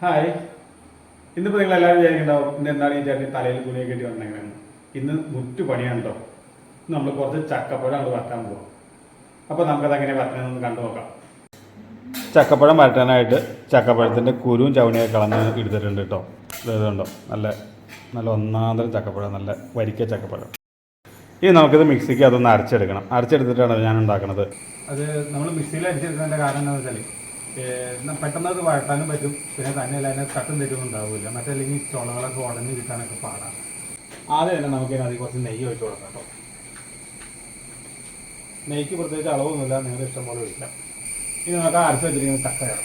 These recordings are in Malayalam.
ഹായ് ഇന്നിപ്പോൾ നിങ്ങൾ എല്ലാവരും വിചാരിക്കുന്നുണ്ടാവും ഇന്ന് എന്താണ് ഈ ചേട്ടൻ തലയിൽ തുണി കെട്ടി വന്നെങ്ങനെയാണ് ഇന്ന് മുറ്റു പണിയാണ് ഇന്ന് നമ്മൾ കുറച്ച് ചക്കപ്പഴം അങ്ങോട്ട് വറക്കാൻ പോകും അപ്പോൾ നമുക്കത് എങ്ങനെ വറക്കണമെന്ന് കണ്ടു നോക്കാം. ചക്കപ്പഴം വരട്ടാനായിട്ട് ചക്കപ്പഴത്തിന്റെ കുരുവും ചവണിയൊക്കെ കളഞ്ഞ് എടുത്തിട്ടുണ്ട് കേട്ടോ. ഇതുണ്ടോ നല്ല നല്ല ഒന്നാന്തരം ചക്കപ്പഴം നല്ല വരിക്ക ചക്കപ്പഴം. ഇനി നമുക്കിത് മിക്സിക്ക് അതൊന്ന് അരച്ചെടുക്കണം. അരച്ചെടുത്തിട്ടാണ് ഞാൻ ഉണ്ടാക്കുന്നത് അത് നമ്മൾ മിക്സിയിൽ അരച്ചെടുക്കുന്നതിന്റെ കാരണം എന്താണെന്ന് വെച്ചാൽ ഏഹ് പെട്ടെന്ന് അത് വഴട്ടാനും പറ്റും. പിന്നെ തന്നെയല്ല അതിനെ തട്ടും തെറ്റും ഉണ്ടാവില്ല. മറ്റല്ലെങ്കിൽ ചുളകളൊക്കെ ഉടഞ്ഞ് കിട്ടാനൊക്കെ പാടാണ് ആദ്യം തന്നെ നമുക്ക് അതിൽ കുറച്ച് നെയ്യ് ഒഴിച്ചു കൊടുക്കാം കേട്ടോ. നെയ്ക്ക് പ്രത്യേകിച്ച് അളവൊന്നുമില്ല. നിങ്ങളുടെ ഇഷ്ടം പോലെ ഒഴിക്കാം. ഇനി നമുക്ക് അരച്ച് വെച്ചിരിക്കുന്ന ചക്കയാണ്.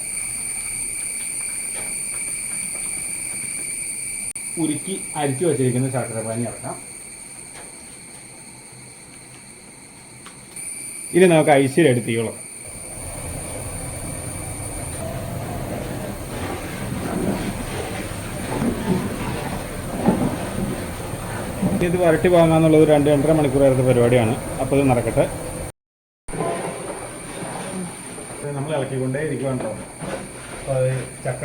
ഉരുക്കി അരിച്ചു വെച്ചിരിക്കുന്ന ശർക്കര പാനി ഇറക്കാം. ഇനി നമുക്ക് ഐശ്വര്യം തീവളം ഇത് വരട്ടി വാങ്ങാന്നുള്ളത് രണ്ട് രണ്ടര മണിക്കൂറായിരുന്ന പരിപാടിയാണ്. അപ്പോൾ ഇത് നടക്കട്ടെ. നമ്മൾ ഇളക്കിക്കൊണ്ടേ ഇരിക്കുവാണ്ടോ അപ്പോൾ അത് ചക്ക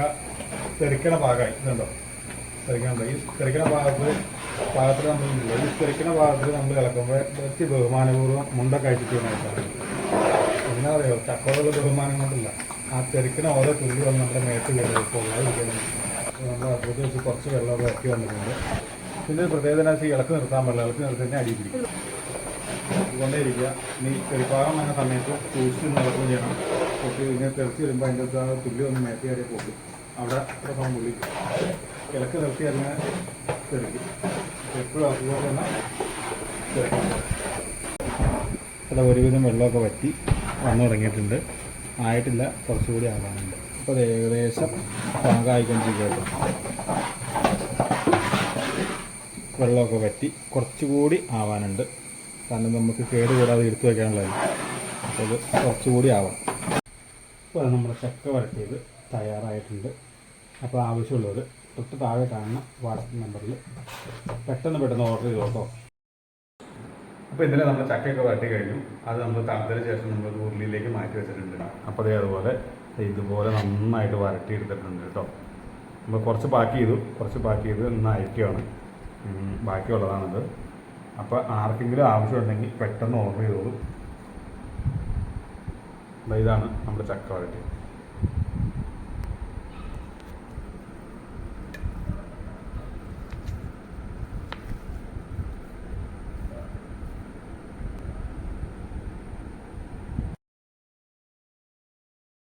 തെറിക്കണ ഭാഗമായി. ഇതുണ്ടോ തെറിക്കണ ഈ തെറിക്കണ ഭാഗത്ത് ഭാഗത്തിൽ നമ്മൾ ഈ തെറിക്കണ ഭാഗത്ത് നമ്മൾ ഇളക്കുമ്പോൾ കുറച്ച് ബഹുമാനപൂർവം മുണ്ടൊക്കെ അഴിച്ചിട്ട് എന്നാ പറയുക ചക്കോടുള്ള ബഹുമാനം കൊണ്ടില്ല. ആ തെറിക്കണ ഓരോ തുള്ളി വന്ന് നമ്മുടെ മേത്ത് കയറി പൊള്ളാതിരിക്കണം നമ്മൾ അത് വെച്ച് കുറച്ച് വെള്ളമൊക്കെ ഇറക്കി വന്നിട്ടുണ്ട്. ഒരു പ്രത്യേകത എന്ന് ഇളക്ക് നിർത്താൻ പാടില്ല. ഇളക്ക് നിർത്തി അടി പിടിക്കും അതുകൊണ്ടേ ഇരിക്കുക ഇനി തെളിപ്പാകം വന്ന സമയത്ത് സൂക്ഷിച്ച് നടക്കുകയും ചെയ്യണം. പൊട്ടി ഇങ്ങനെ തെറിച്ച് വരുമ്പോൾ അതിന്റെ അടുത്ത് തുള്ളി ഒന്ന് മേത്തി കയറി പോകും അവിടെ പ്രസവം പുള്ളി. ഇളക്ക് നിർത്തി അതിനെ തെറിക്കും. എപ്പോഴും അതുപോലെ തന്നെ തെറിക്കും. അത് ഒരുവിധം വെള്ളമൊക്കെ വറ്റി വന്നു തുടങ്ങിയിട്ടുണ്ട്. ആയിട്ടില്ല. കുറച്ചുകൂടി ആകാനുണ്ട്. അപ്പോൾ ഏകദേശം പാകമായിക്കൊണ്ടിരിക്കുകയാണ് വെള്ളമൊക്കെ വറ്റി കുറച്ചുകൂടി ആവാനുണ്ട്. കാരണം നമുക്ക് കേട് കൂടാതെ എടുത്തു വയ്ക്കാനുള്ളതല്ല അപ്പോൾ അത് കുറച്ചുകൂടി ആവാം. അപ്പോൾ നമ്മുടെ ചക്ക വരട്ടിയത് തയ്യാറായിട്ടുണ്ട്. അപ്പോൾ ആവശ്യമുള്ളവർ തൊട്ട് താഴെ കാണുന്ന വാട്സപ്പ് നമ്പറിൽ പെട്ടെന്ന് പെട്ടെന്ന് ഓർഡർ ചെയ്ത് കേട്ടോ അപ്പോൾ ഇന്നലെ നമ്മൾ ചക്കയൊക്കെ വരട്ടി കഴിഞ്ഞു. അത് നമ്മൾ തണുത്തതിന് ശേഷം നമ്മൾ ഉരുളിയിലേക്ക് മാറ്റി വെച്ചിട്ടുണ്ട്. അപ്പോൾ അതേ അതുപോലെ ഇതുപോലെ നന്നായിട്ട് വരട്ടി എടുത്തിട്ടുണ്ട് കേട്ടോ. നമ്മൾ കുറച്ച് പാക്ക് ചെയ്തു. കുറച്ച് പാക്ക് ചെയ്ത് ഇന്ന് ബാക്കിയുള്ളതാണത്. അപ്പോൾ ആർക്കെങ്കിലും ആവശ്യമുണ്ടെങ്കിൽ പെട്ടെന്ന് ഓർഡർ ചെയ്തോളൂ. ഇതാണ് നമ്മുടെ ചക്ക വരട്ടി